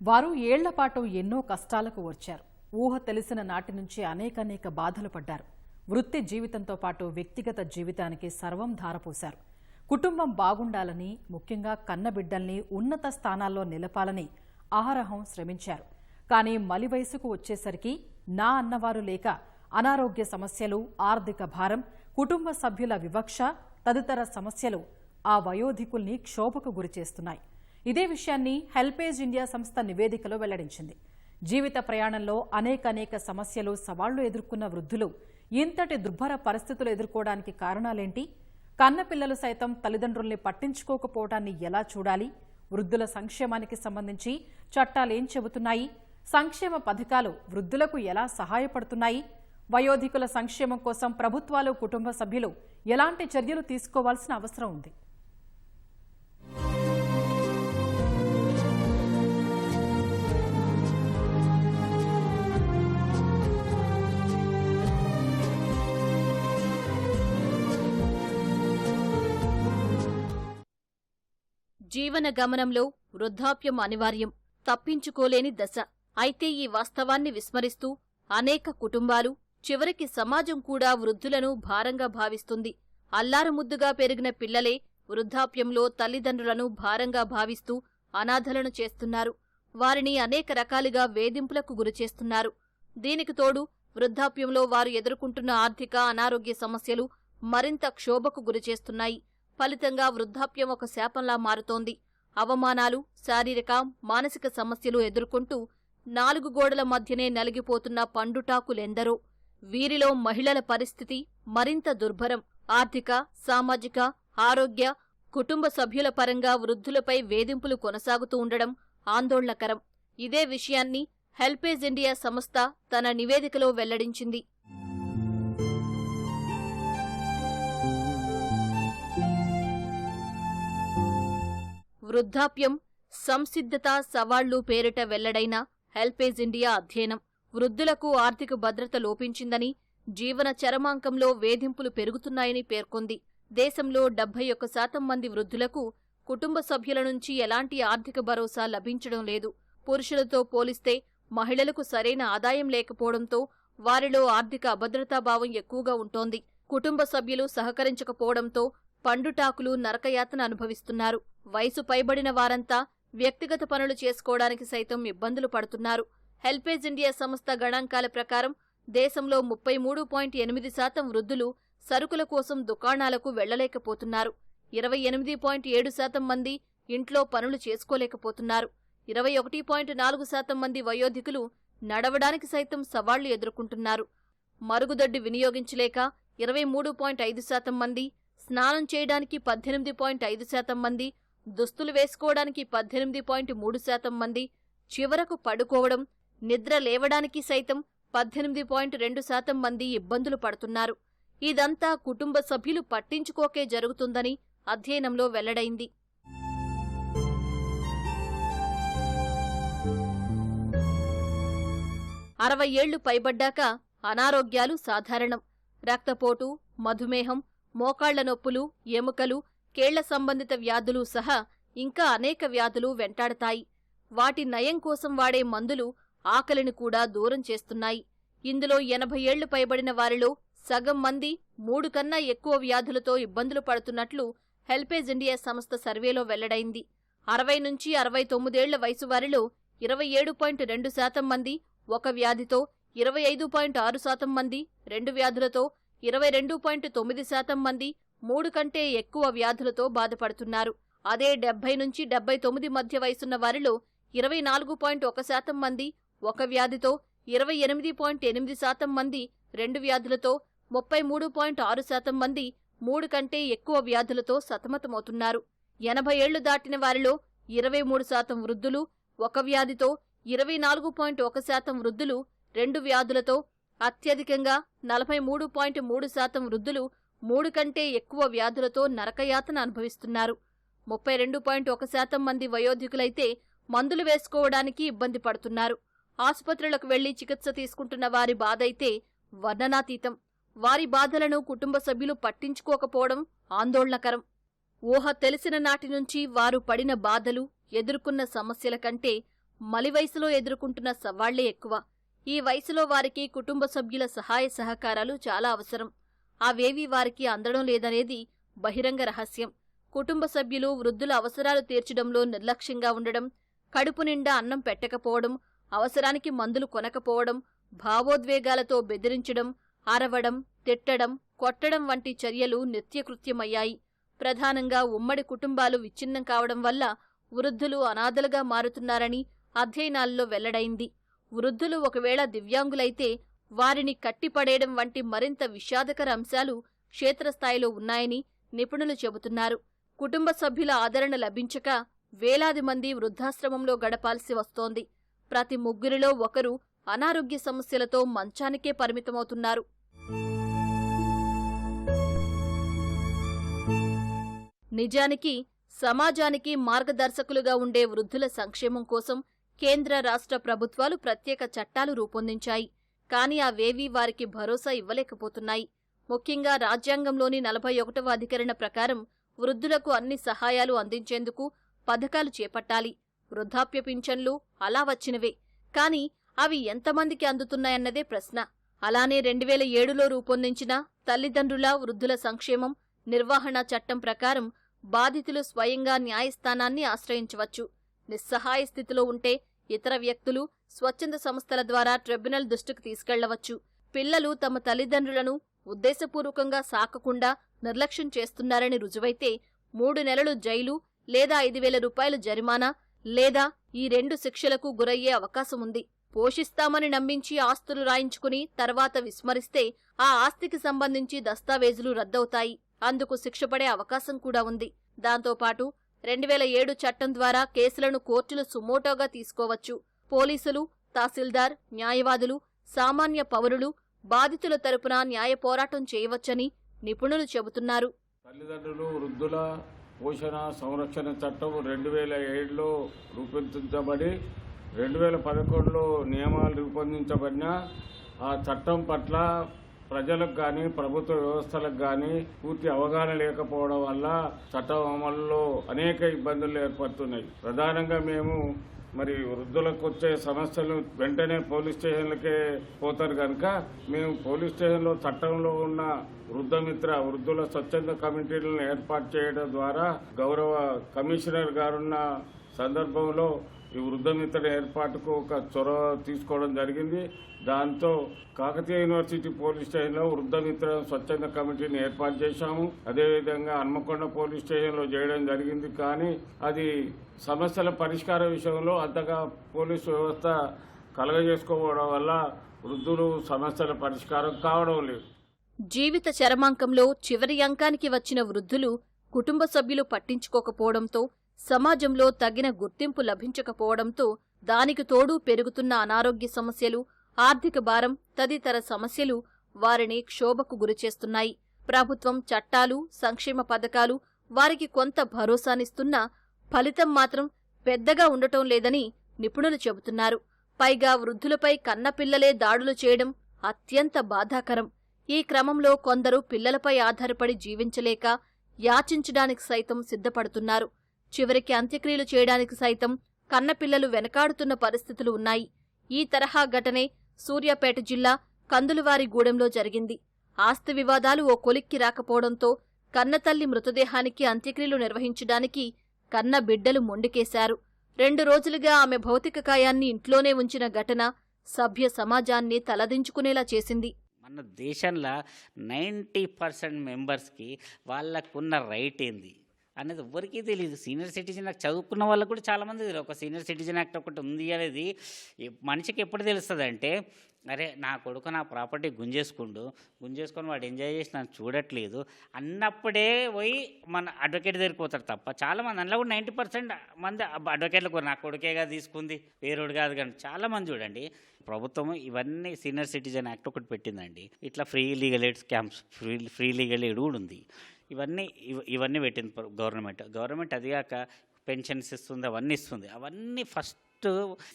వారు ఏళ్ళపాటు ఎన్నో కష్టాలకు వచ్చారు ఊహ తెలిసిన నాటి నుంచి అనేకనేక బాధలు పడ్డారు. వృత్తి జీవితంతో పాటు వ్యక్తిగత జీవితానికి సర్వం ధారపోశారు. కుటుంబం బాగుండాలని ముఖ్యంగా కన్నబిడ్డల్ని ఉన్నత స్థానాల్లో నిలపాలని ఆహారహం శ్రమించారు. కానీ మలి వయసుకు వచ్చేసరికి నా అన్నవారు లేక అనారోగ్య సమస్యలు ఆర్థిక భారం కుటుంబ సభ్యుల వివక్ష తదితర సమస్యలు ఆ వయోధికుల్ని క్షోభకు గురిచేస్తున్నాయి. ఇదే విషయాన్ని హెల్పేజ్ ఇండియా సంస్థ నివేదికలో వెల్లడించింది. జీవిత ప్రయాణంలో అనేక అనేక సమస్యలు సవాళ్ళు ఎదుర్కొన్న వృద్ధులు ఇంతటి దుర్భర పరిస్థితులు ఎదుర్కోవడానికి కారణాలేంటి? కన్నపిల్లలు సైతం తల్లిదండ్రుల్ని పట్టించుకోకపోవటాన్ని ఎలా చూడాలి? వృద్ధుల సంక్షేమానికి సంబంధించి చట్టాలేం చెబుతున్నాయి? సంక్షేమ పథకాలు వృద్ధులకు ఎలా సహాయపడుతున్నాయి? వయోధికుల సంక్షేమం కోసం ప్రభుత్వాలు కుటుంబ సభ్యులు ఎలాంటి చర్యలు తీసుకోవాల్సిన అవసరం ఉంది? జీవన గమనంలో వృద్ధాప్యం అనివార్యం. తప్పించుకోలేని దశ. అయితే ఈ వాస్తవాన్ని విస్మరిస్తూ అనేక కుటుంబాలు చివరికి సమాజం కూడా వృద్ధులను భారంగా భావిస్తుంది. అల్లారుముద్దుగా పెరిగిన పిల్లలే వృద్ధాప్యంలో తల్లిదండ్రులను భారంగా భావిస్తూ అనాథలను చేస్తున్నారు. వారిని అనేక రకాలుగా వేధింపులకు గురిచేస్తున్నారు దీనికి తోడు వృద్ధాప్యంలో వారు ఎదుర్కొంటున్న ఆర్థిక అనారోగ్య సమస్యలు మరింత క్షోభకు గురిచేస్తున్నాయి ఫలితంగా వృద్ధాప్యం ఒక శాపంలా మారుతోంది. అవమానాలు శారీరక మానసిక సమస్యలు ఎదుర్కొంటూ నాలుగు గోడల మధ్యనే నలిగిపోతున్న పండుటాకులెందరో. వీరిలో మహిళల పరిస్థితి మరింత దుర్భరం. ఆర్థిక సామాజిక ఆరోగ్య కుటుంబ సభ్యుల పరంగా వృద్ధులపై వేధింపులు కొనసాగుతూ ఉండడం ఆందోళనకరం. ఇదే విషయాన్ని హెల్పేజ్ ఇండియా సంస్థ తన నివేదికలో వెల్లడించింది. వృద్ధాప్యం సంసిద్ధత సవాళ్ళు పేరిట వెల్లడైన హెల్పేజ్ ఇండియా అధ్యయనం వృద్ధులకు ఆర్థిక భద్రత లోపించిందని జీవన చరమాంకంలో వేధింపులు పెరుగుతున్నాయని పేర్కొంది. దేశంలో డెబ్బై ఒక్క శాతం మంది వృద్ధులకు కుటుంబ సభ్యుల నుంచి ఎలాంటి ఆర్థిక భరోసా లభించడం లేదు. పురుషులతో పోలిస్తే మహిళలకు సరైన ఆదాయం లేకపోవడంతో వారిలో ఆర్థిక అభద్రతాభావం ఎక్కువగా ఉంటోంది. కుటుంబ సభ్యులు సహకరించకపోవడంతో పండుటాకులు నరకయాతన అనుభవిస్తున్నారు. వయసు పైబడిన వారంతా వ్యక్తిగత పనులు చేసుకోవడానికి సైతం ఇబ్బందులు పడుతున్నారు. హెల్పేజ్ ఇండియా సంస్థ గణాంకాల ప్రకారం దేశంలో ముప్పై మూడు పాయింట్ ఎనిమిది శాతం వృద్ధులు సరుకుల కోసం దుకాణాలకు వెళ్ళలేకపోతున్నారు ఇరవై ఎనిమిది పాయింట్ ఏడు శాతం మంది ఇంట్లో పనులు చేసుకోలేకపోతున్నారు. ఇరవై ఒకటి పాయింట్ నాలుగు శాతం మంది వయోధికులు నడవడానికి సైతం సవాళ్ళు ఎదుర్కొంటున్నారు. మరుగుదొడ్డి వినియోగించలేక ఇరవై మూడు పాయింట్ ఐదు శాతం మంది స్నానం చేయడానికి పద్దెనిమిది పాయింట్ ఐదు శాతం మంది దుస్తులు వేసుకోవడానికి పద్దెనిమిది పాయింట్ మూడు శాతం మంది చివరకు పడుకోవడం నిద్ర లేవడానికి సైతం పద్దెనిమిది పాయింట్ రెండు శాతం మంది ఇబ్బందులు పడుతున్నారు. ఇదంతా కుటుంబ సభ్యులు పట్టించుకోకే జరుగుతుందని అధ్యయనంలో వెల్లడైంది. అరవై ఏళ్ళు పైబడ్డాక అనారోగ్యాలు సాధారణం. రక్తపోటు మధుమేహం మోకాళ్ళ నొప్పులు ఎముకలు కేళ్ళ సంబంధిత వ్యాధులు సహా ఇంకా అనేక వ్యాధులు వెంటాడతాయి. వాటి నయం కోసం వాడే మందులు ఆకలిని కూడా దూరం చేస్తున్నాయి. ఇందులో ఎనభై ఏళ్ళు పైబడిన వారిలో సగం మంది మూడు కన్నా ఎక్కువ వ్యాధులతో ఇబ్బందులు పడుతున్నట్లు హెల్పేజ్ ఇండియా సంస్థ సర్వేలో వెల్లడైంది. అరవై నుంచి అరవై తొమ్మిదేళ్ళ వయసు వారిలో ఇరవై ఏడు పాయింట్ రెండు శాతం మంది ఒక వ్యాధితో ఇరవై ఐదు పాయింట్ ఆరు శాతం మంది రెండు వ్యాధులతో ఇరవై రెండు పాయింట్ తొమ్మిది శాతం మంది మూడు కంటే ఎక్కువ వ్యాధులతో బాధపడుతున్నారు. అదే డెబ్బై నుంచి డెబ్బై తొమ్మిది మధ్య వయసున్న వారిలో ఇరవై నాలుగు పాయింట్ ఒక శాతం మంది ఒక వ్యాధితో ఇరవై ఎనిమిది పాయింట్ ఎనిమిది శాతం మంది రెండు వ్యాధులతో ముప్పై మూడు పాయింట్ ఆరు శాతం మంది మూడు కంటే ఎక్కువ వ్యాధులతో సతమతమవుతున్నారు. ఎనభై ఏళ్ళు దాటిన వారిలో ఇరవై మూడు శాతం వృద్ధులు ఒక వ్యాధితో ఇరవై నాలుగు పాయింట్ ఒక శాతం వృద్ధులు రెండు వ్యాధులతో అత్యధికంగా నలభై మూడు పాయింట్ మూడు శాతం వృద్ధులు మూడు కంటే ఎక్కువ వ్యాధులతో నరకయాతన అనుభవిస్తున్నారు. ముప్పై రెండు పాయింట్ ఒక శాతం మంది వయోధికులైతే మందులు వేసుకోవడానికి ఇబ్బంది పడుతున్నారు. ఆసుపత్రులకు వెళ్ళి చికిత్స తీసుకుంటున్న వారి బాధైతే వర్ణనాతీతం. వారి బాధలను కుటుంబ సభ్యులు పట్టించుకోకపోవడం ఆందోళనకరం. ఊహ తెలిసిన నాటి నుంచి వారు పడిన బాధలు ఎదుర్కొన్న సమస్యల కంటే మలివయసులో ఎదుర్కొంటున్న సవాళ్ళే ఎక్కువ. ఈ వయసులో వారికి కుటుంబ సభ్యుల సహాయ సహకారాలు చాలా అవసరం. అవేవీ వారికి అందడం లేదనేది బహిరంగ రహస్యం. కుటుంబ సభ్యులు వృద్ధుల అవసరాలు తీర్చడంలో నిర్లక్ష్యంగా ఉండడం కడుపు నిండా అన్నం పెట్టకపోవడం అవసరానికి మందులు కొనకపోవడం భావోద్వేగాలతో బెదిరించడం అరవడం తిట్టడం కొట్టడం వంటి చర్యలు నిత్యకృత్యమయ్యాయి. ప్రధానంగా ఉమ్మడి కుటుంబాలు విచ్ఛిన్నం కావడం వల్ల వృద్ధులు అనాథలుగా మారుతున్నారని అధ్యయనాల్లో వెల్లడైంది. వృద్ధులు ఒకవేళ దివ్యాంగులైతే వారిని కట్టిపడేయడం వంటి మరింత విషాదకర అంశాలు క్షేత్రస్థాయిలో ఉన్నాయని నిపుణులు చెబుతున్నారు. కుటుంబ సభ్యుల ఆదరణ లభించక వేలాది మంది వృద్ధాశ్రమంలో గడపాల్సి వస్తోంది. ప్రతి ముగ్గురిలో ఒకరు అనారోగ్య సమస్యలతో మంచానికే పరిమితమవుతున్నారు. నిజానికి సమాజానికి మార్గదర్శకులుగా ఉండే వృద్ధుల సంక్షేమం కోసం కేంద్ర రాష్ట్ర ప్రభుత్వాలు ప్రత్యేక చట్టాలు రూపొందించాయి. కానీ అవేవీ వారికి భరోసా ఇవ్వలేకపోతున్నాయి. ముఖ్యంగా రాజ్యాంగంలోని నలభై ఒకటవ అధికరణ ప్రకారం వృద్ధులకు అన్ని సహాయాలు అందించేందుకు పథకాలు చేపట్టాలి. వృద్ధాప్య పింఛన్లు అలా వచ్చినవే. కాని అవి ఎంతమందికి అందుతున్నాయన్నదే ప్రశ్న. అలానే రెండువేల ఏడులో రూపొందించిన తల్లిదండ్రుల వృద్ధుల సంక్షేమం నిర్వహణ చట్టం ప్రకారం బాధితులు స్వయంగా న్యాయస్థానాన్ని ఆశ్రయించవచ్చు. నిస్సహాయ స్థితిలో ఉంటే ఇతర వ్యక్తులు స్వచ్ఛంద సంస్థల ద్వారా ట్రిబ్యునల్ దృష్టికి తీసుకెళ్ళవచ్చు. పిల్లలు తమ తల్లిదండ్రులను ఉద్దేశపూర్వకంగా సాకకుండా నిర్లక్ష్యం చేస్తున్నారని రుజువైతే మూడు నెలలు జైలు లేదా ఐదు వేల రూపాయలు జరిమానా లేదా ఈ రెండు శిక్షలకు గురయ్యే అవకాశం ఉంది. పోషిస్తామని నమ్మించి ఆస్తులు రాయించుకుని తర్వాత విస్మరిస్తే ఆ ఆస్తికి సంబంధించి దస్తావేజులు రద్దవుతాయి. అందుకు శిక్షపడే అవకాశం కూడా ఉంది. దాంతోపాటు రెండు వేల ఏడు చట్టం ద్వారా కేసులను కోర్టులు సుమోటోగా తీసుకోవచ్చు. పోలీసులు తహసీల్దార్ న్యాయవాదులు సామాన్య పౌరులు బాధితుల తరపున న్యాయ పోరాటం చేయవచ్చని నిపుణులు చెబుతున్నారు. తల్లిదండ్రులు వృద్ధుల పోషణ సంరక్షణ చట్టం రెండు వేల ఏడులో రూపొందించబడి రెండు వేల పదకొండులో నియమాలు రూపొందించబడిన ఆ చట్టం పట్ల ప్రజలకు కానీ ప్రభుత్వ వ్యవస్థలకు కానీ పూర్తి అవగాహన లేకపోవడం వల్ల చట్టం అమలులో అనేక ఇబ్బందులు ఏర్పడుతున్నాయి. ప్రధానంగా మేము మరి వృద్ధులకు వచ్చే సమస్యలు వెంటనే పోలీస్ స్టేషన్లకే పోతారు కనుక మేము పోలీస్ స్టేషన్లో చట్టంలో ఉన్న వృద్ధమిత్ర వృద్ధుల స్వచ్ఛంద కమిటీలను ఏర్పాటు చేయడం ద్వారా గౌరవ కమిషనర్ గారున్న సందర్భంలో ఈ వృద్ధమిత్ర ఏర్పాటుకు ఒక చొరవ తీసుకోవడం జరిగింది. దాంతో కాకతీయ యూనివర్సిటీ పోలీస్ స్టేషన్లో వృద్ధమిత్ర స్వచ్ఛంద కమిటీని ఏర్పాటు చేశాము. అదేవిధంగా హన్మకొండ పోలీస్ స్టేషన్లో చేయడం జరిగింది. కానీ అది సమస్యల పరిష్కార విషయంలో అంతగా పోలీసు వ్యవస్థ కలగజేసుకోవడం వల్ల వృద్ధులు సమస్యల పరిష్కారం కావడం లేదు. జీవిత చరమాంకంలో చివరి అంకానికి వచ్చిన వృద్ధులు కుటుంబ సభ్యులు పట్టించుకోకపోవడంతో సమాజంలో తగిన గుర్తింపు లభించకపోవడంతో దానికి తోడు పెరుగుతున్న అనారోగ్య సమస్యలు ఆర్థిక భారం తదితర సమస్యలు వారిని క్షోభకు గురిచేస్తున్నాయి. ప్రభుత్వం చట్టాలు సంక్షేమ పథకాలు వారికి కొంత భరోసానిస్తున్నా ఫలితం మాత్రం పెద్దగా ఉండటం లేదని నిపుణులు చెబుతున్నారు. పైగా వృద్ధులపై కన్నపిల్లలే దాడులు చేయడం అత్యంత బాధాకరం. ఈ క్రమంలో కొందరు పిల్లలపై ఆధారపడి జీవించలేక యాచించడానికి సైతం సిద్ధపడుతున్నారు. చివరికి అంత్యక్రియలు చేయడానికి సైతం కన్నపిల్లలు వెనకాడుతున్న పరిస్థితులు ఉన్నాయి. ఈ తరహా ఘటనే సూర్యాపేట జిల్లా కందులవారిగూడెంలో జరిగింది. ఆస్తి వివాదాలు ఓ కొలిక్కి రాకపోవడంతో కన్నతల్లి మృతదేహానికి అంత్యక్రియలు నిర్వహించడానికి కన్న బిడ్డలు మొండికేశారు. రెండు రోజులుగా ఆమె భౌతిక కాయాన్ని ఇంట్లోనే ఉంచిన ఘటన సభ్య సమాజాన్ని తలదించుకునేలా చేసింది. మన దేశంలో నైంటీ పర్సెంట్ మెంబర్స్కి వాళ్ళకున్న రైట్ ఏంది? అనేది ఎవరికీ తెలియదు సీనియర్ సిటిజన్ యాక్ట్ చదువుకున్న వాళ్ళకు కూడా చాలామంది తెలియదు ఒక సీనియర్ సిటిజన్ యాక్ట్ ఒకటి ఉంది అనేది మనిషికి ఎప్పుడు తెలుస్తుంది అంటే అరే నా కొడుకు నా ప్రాపర్టీ గుంజేసుకుండు. గుంజేసుకొని వాడు ఎంజాయ్ చేసి నన్ను చూడట్లేదు. అన్నప్పుడే పోయి మన అడ్వకేట్ దగ్గరికి పోతారు తప్ప చాలామంది అందులో కూడా నైంటీ పర్సెంట్ మంది అబ్బ అడ్వకేట్లకు నా కొడుకేగా తీసుకుంది వేరేడు కాదు కానీ చాలామంది చూడండి. ప్రభుత్వం ఇవన్నీ సీనియర్ సిటిజన్ యాక్ట్ ఒకటి పెట్టిందండి. ఇట్లా free legal aid scams free free legal aid కూడా ఉంది. ఇవన్నీ ఇవన్నీ పెట్టింది గవర్నమెంట్. గవర్నమెంట్ అది కాక పెన్షన్స్ ఇస్తుంది అవన్నీ ఇస్తుంది. అవన్నీ ఫస్ట్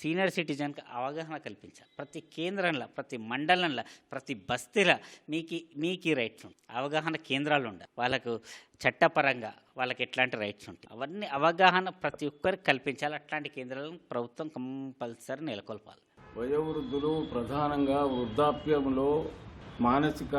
సీనియర్ సిటిజన్కి అవగాహన కల్పించాలి. ప్రతి కేంద్రంలో ప్రతి మండలంలో ప్రతి బస్తీలో మీకు మీకు ఈ రైట్స్ ఉంటాయి. అవగాహన కేంద్రాలు ఉండాలి. వాళ్ళకు చట్టపరంగా వాళ్ళకి ఎట్లాంటి రైట్స్ ఉంటాయి. అవన్నీ అవగాహన ప్రతి ఒక్కరికి కల్పించాలి. అట్లాంటి కేంద్రాలను ప్రభుత్వం కంపల్సరీ నెలకొల్పాలి. వయోవృద్ధులు ప్రధానంగా వృద్ధాప్యంలో మానసిక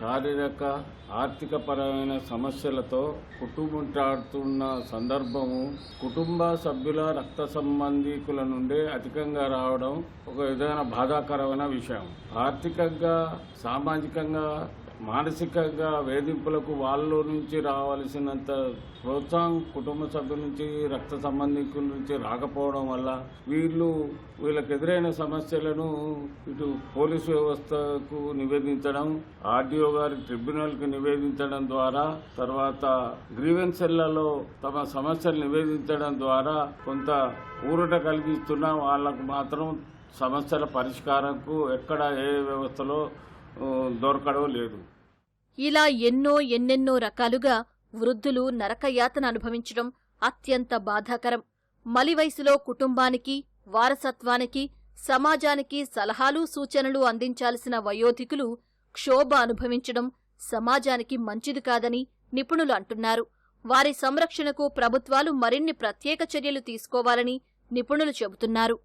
శారీరక ఆర్థిక పరమైన సమస్యలతో కుటుంబాడుతున్న సందర్భము కుటుంబ సభ్యుల రక్త సంబంధీకుల నుండి అధికంగా రావడం ఒక విధమైన బాధాకరమైన విషయం. ఆర్థికంగా సామాజికంగా మానసికంగా వేధింపులకు వాళ్ళ నుంచి రావాల్సినంత ప్రోత్సాహం కుటుంబ సభ్యుల నుంచి రక్త సంబంధికుల నుంచి రాకపోవడం వల్ల వీళ్ళు వీళ్ళకి ఎదురైన సమస్యలను ఇటు పోలీసు వ్యవస్థకు నివేదించడం ఆర్డీఓ గారి ట్రిబ్యునల్కి నివేదించడం ద్వారా తర్వాత గ్రీవెన్సెళ్ళలో తమ సమస్యలు నివేదించడం ద్వారా కొంత ఊరట కలిగిస్తున్న వాళ్ళకు మాత్రం సమస్యల పరిష్కారంకు ఎక్కడ ఏ వ్యవస్థలో దొరకడం లేదు. ఇలా ఎన్నో ఎన్నెన్నో రకాలుగా వృద్ధులు నరకయాతన అనుభవించడం అత్యంత బాధాకరం. మలి వయసులో కుటుంబానికి వారసత్వానికి సమాజానికి సలహాలు సూచనలు అందించాల్సిన వయోధికులు క్షోభ అనుభవించడం సమాజానికి మంచిది కాదని నిపుణులు అంటున్నారు. వారి సంరక్షణకు ప్రభుత్వాలు మరిన్ని ప్రత్యేక చర్యలు తీసుకోవాలని నిపుణులు చెబుతున్నారు.